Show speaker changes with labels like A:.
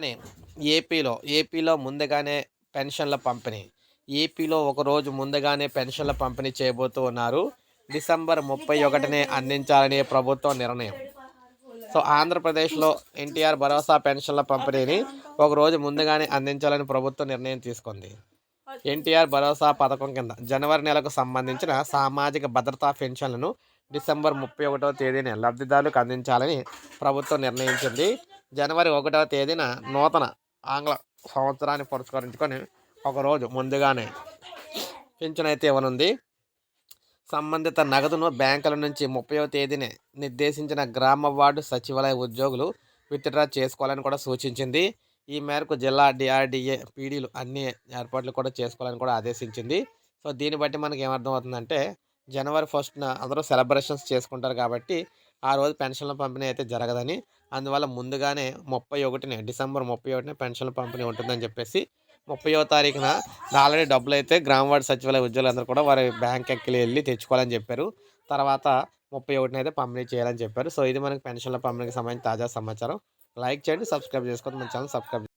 A: కానీ ఏపీలో ఏపీలో ముందుగానే పెన్షన్ల పంపిణీ. ఏపీలో ఒక రోజు ముందుగానే పెన్షన్ల పంపిణీ చేయబోతూ ఉన్నారు. డిసెంబర్ ముప్పై ఒకటినే అందించాలనే ప్రభుత్వం నిర్ణయం. సో ఆంధ్రప్రదేశ్లో ఎన్టీఆర్ భరోసా పెన్షన్ల పంపిణీని ఒక రోజు ముందుగానే అందించాలని ప్రభుత్వం నిర్ణయం తీసుకుంది. ఎన్టీఆర్ భరోసా పథకం కింద జనవరి నెలకు సంబంధించిన సామాజిక భద్రతా పెన్షన్లను డిసెంబర్ ముప్పై ఒకటో తేదీన లబ్ధిదారులకు అందించాలని ప్రభుత్వం నిర్ణయించింది. జనవరి ఒకటవ తేదీన నూతన ఆంగ్ల సంవత్సరాన్ని పురస్కరించుకొని ఒకరోజు ముందుగానే పింఛన్ అయితే ఇవ్వనుంది. సంబంధిత నగదును బ్యాంకుల నుంచి ముప్పైవ తేదీనే నిర్దేశించిన గ్రామ వార్డు సచివాలయ ఉద్యోగులు విత్డ్రా చేసుకోవాలని కూడా సూచించింది. ఈ మేరకు జిల్లా డిఆర్డిఏ పీడీలు అన్ని ఏర్పాట్లు కూడా చేసుకోవాలని కూడా ఆదేశించింది. సో దీన్ని బట్టి మనకి ఏమర్థం అవుతుందంటే జనవరి ఫస్ట్న అందరూ సెలబ్రేషన్స్ చేసుకుంటారు కాబట్టి ఆ రోజు పెన్షన్ల పంపిణీ అయితే జరగదని. అందువల్ల ముందుగానే ముప్పై ఒకటిని డిసెంబర్ ముప్పై ఒకటిన పెన్షన్ల పంపిణీ ఉంటుందని చెప్పేసి ముప్పయో తారీఖున ఆల్రెడీ డబ్బులు అయితే గ్రామ వార్డు సచివాలయ ఉద్యోగులందరూ కూడా వారి బ్యాంక్ ఎక్కి వెళ్ళి తెచ్చుకోవాలని చెప్పారు. తర్వాత ముప్పై ఒకటిన అయితే పంపిణీ చేయాలని చెప్పారు. సో ఇది మనకి పెన్షన్ల పంపిణీకి సంబంధించి తాజా సమాచారం. లైక్ చేయండి సబ్స్క్రైబ్ చేసుకోండి మన ఛానల్ సబ్స్క్రైబ్